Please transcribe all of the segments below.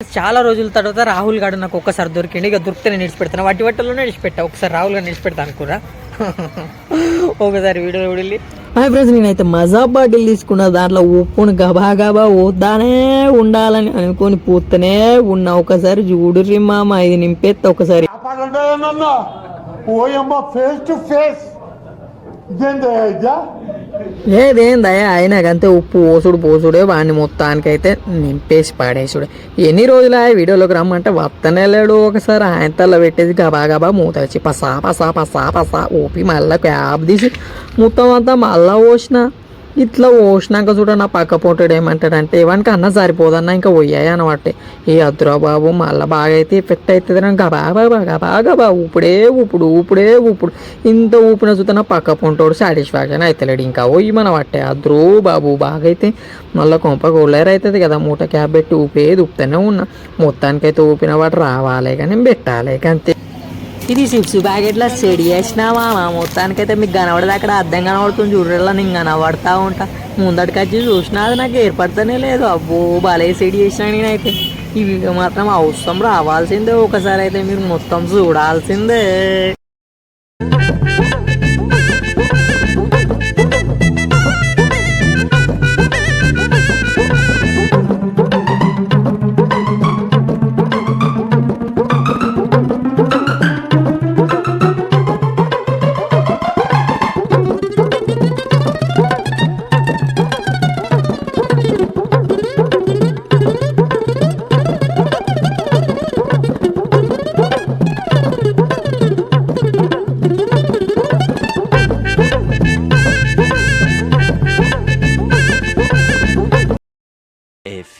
చాలా రోజుల తర్వాత రాహుల్ గారు నాకు ఒక్కసారి దొరికిండి. ఇక దొరికితే నేను నిడిచిపెడతాను. వట్టి వట్టలోనే నిడిచిపెట్టా. ఒకసారి రాహుల్ గారు నిడిచిపెడతాను అనుకురా ఒకసారి వీడియో వెళ్ళి హాయ్ ఫ్రెండ్స్ నేనైతే మజా బాటిల్ తీసుకున్న దాంట్లో ఉప్పును గబా గబా ఊద్దానే ఉండాలని అనుకొని పూస్తనే ఉన్నా. ఒకసారి చూడుర్రి మామ ఇది నింపేస్తా ఒకసారి. ఫేస్ టు ఫేస్ ఏదేం దయ ఏదేందయ్యా అంతే ఉప్పు పోసుడు పోసుడే వాడిని మొత్తానికైతే నింపేసి పాడేసుడే. ఎన్ని రోజులు ఆ వీడియోలోకి రమ్మంటే వస్తనే లేడు ఒకసారి. ఆయన తల్ల పెట్టేసి గబా గబా మూత వచ్చి పసా పసా పసా పసా ఊపి మళ్ళీ క్యాబ్ తీసి మొత్తం అంతా మళ్ళా పోసిన. ఇట్లా పోసినాక చూడ నా పక్క పోటాడు ఏమంటాడంటే ఇవానికి అన్న సరిపోదన్నా ఇంకా పోయాయి అనమాట. ఈ అద్దురా బాబు మళ్ళీ బాగా అయితే ఎఫెక్ట్ అవుతుంది నాకు గబా బాబా గబాగా బా ఊపుడే ఊపుడు ఊపుడే ఊపుడు. ఇంత ఊపిన చూస్తే నా పక్క పొంటోడు సాటిస్ఫాక్షన్ అవుతలేడు ఇంకా పోయి మన పట్టే అద్రో బాబు బాగా అయితే మళ్ళీ కొంప గోళ్ళేరు అవుతుంది కదా మూట క్యాబ్ పెట్టి ఊపేది ఊపుతూనే ఉన్నా. మొత్తానికైతే ఊపిన వాడు రావాలి కానీ పెట్టాలి అంతే. ఇది చిప్స్ ప్యాకెట్లో సెడి చేసినావా మా మొత్తానికైతే మీకు కనబడదు. అక్కడ అర్థం కనబడుతుంది చూడరా నేను కనబడతా ఉంటా. ముందటికి వచ్చి చూసినా అది నాకు ఏర్పడతానే లేదు. అబ్బో భలే సెడి చేసినా నేనైతే. ఇవి మాత్రం అవసరం రావాల్సిందే. ఒకసారి అయితే మీరు మొత్తం చూడాల్సిందే.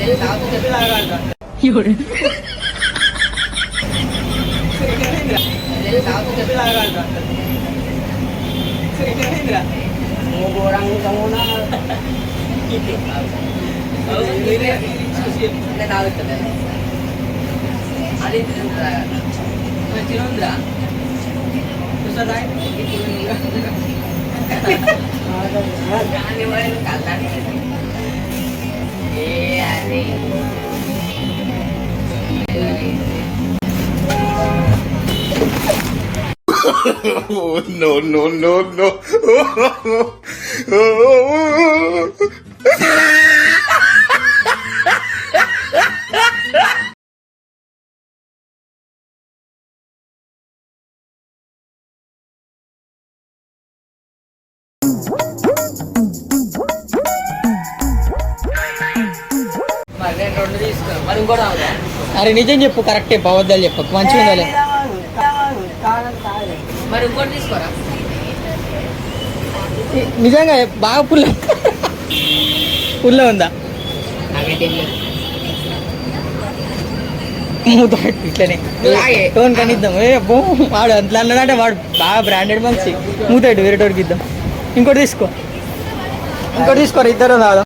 orang kamu gitu ada no, no, no, no. అరే నిజం చెప్పు కరెక్టే అబద్ధాలు చెప్పు మంచిగా ఉండాలి మరి ఇంకోటి తీసుకోరా? నిజంగా బాగా పుల్ల పుల్ల ఉందా? ఇట్లనే. టోన్ కనిద్దాం ఏ అబ్బో వాడు అంతలా అన్నాడంటే వాడు బాగా బ్రాండెడ్ మనిషి మూతాడు వేరేటోడికి ఇద్దాం. ఇంకోటి తీసుకో. ఇంకోటి తీసుకోరా? ఇద్దరు తాగుదాం.